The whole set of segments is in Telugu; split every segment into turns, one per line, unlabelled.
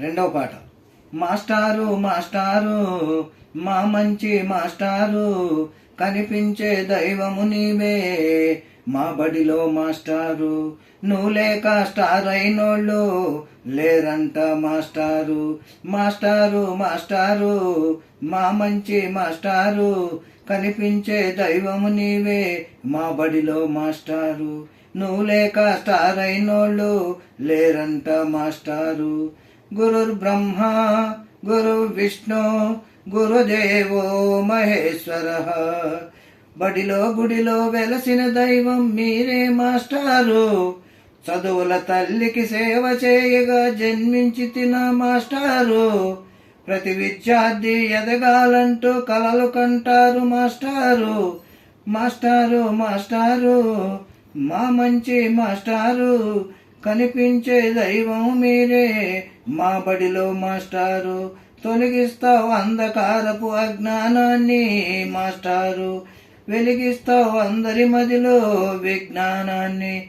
రెండవ పాట. మాస్టారు మాస్టారు మా మంచి మాస్టారు కనిపించే దైవము నీవే. మా బడిలో మాస్టారు నువ్వు లేక స్టార్ అయినోళ్ళు లేరంట మాస్టారు. మాస్టారు మాస్టారు మా మంచి మాస్టారు కనిపించే దైవము నీవే. మా బడిలో మాస్టారు నువ్వు లేక స్టార్ అయినోళ్ళు లేరంట మాస్టారు. గురుర్ బ్రహ్మ గురు విష్ణు గురుదేవో మహేశ్వర బడిలో గుడిలో వెలసిన దైవం మీరే మాస్టారు చదువుల తల్లికి సేవ చేయగా జన్మించి తిన మాస్టారు. ప్రతి విద్యార్థి ఎదగాలంటూ కలలు కంటారు మాస్టారు. మాస్టారు మాస్టారు మా మంచి మాస్టారు. కనిపించే దైవం మీరే. మా బడిలో మాస్టారు తొలగిస్తావు అంధకారపు అజ్ఞానాన్ని మాస్టారు. వెలిగిస్తావు అందరి మదిలో విజ్ఞానాన్ని.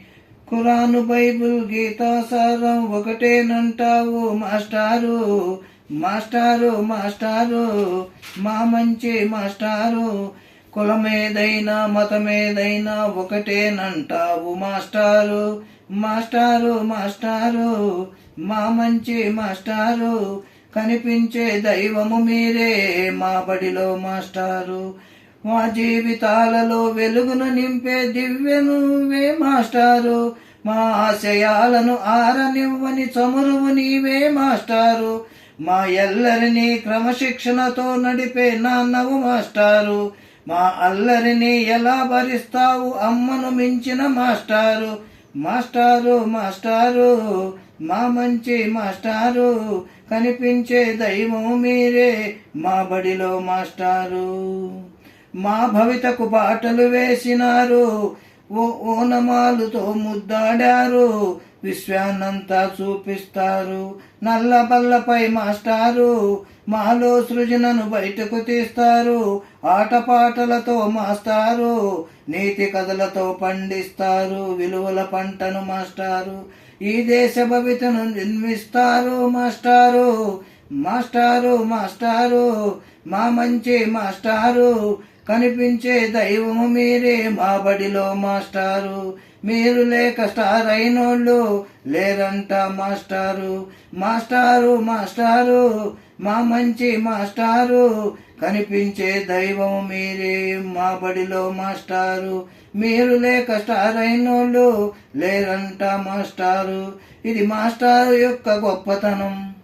ఖురాను బైబుల్ గీతాసారం ఒకటేనంటావు మాస్టారు. మాస్టారు మాస్టారు మా మంచి మాస్టారు. కులమేదైనా మతమేదైనా ఒకటేనంటావు మాస్టారు. మాస్టారు మాస్టారు. మా మంచి మాస్టారు. కనిపించే దైవము మీరే మా బడిలో మాస్టారు. మా జీవితాలలో వెలుగును నింపే దివ్య నువ్వే మాస్టారు. మా ఆశయాలను ఆరనివ్వని చమురువు నీవే మాస్టారు. మా ఎల్లరిని క్రమశిక్షణతో నడిపే నాన్నవు మాస్టారు. మా అల్లరిని ఎలా భరిస్తావు అమ్మను మించిన మాస్టారు. మాస్టారు మాస్టారు మా మంచి మాస్టారు. కనిపించే దైవం మీరే మా బడిలో మాస్టారు. మా భవితకు బాటలు వేసినారు. ఓ ఓనమాలుతో ముద్దాడారు. విశ్వాన్నంతా చూపిస్తారు నల్ల బల్లపై మాస్టారు మాలో సృజనను బయటకు తీస్తారు. ఆటపాటలతో మాస్టారు నీతి కథలతో పండిస్తారు. విలువల పంటను మాస్టారు ఈ దేశ భవితను నిర్మిస్తారు మాస్టారు. మాస్టారు మాస్టారు మా మంచి మాస్టారు కనిపించే దైవము మీరే మా బడిలో మాస్టారు. మీరు లేక స్టార్ అయినోళ్ళు లేరంట మాస్టారు. మాస్టారు మాస్టారు మా మంచి మాస్టారు కనిపించే దైవం మీరే మా బడిలో మాస్టారు. మీరు లేక స్టార్ అయినోళ్ళు లేరంట మాస్టారు. ఇది మాస్టారు యొక్క గొప్పతనం.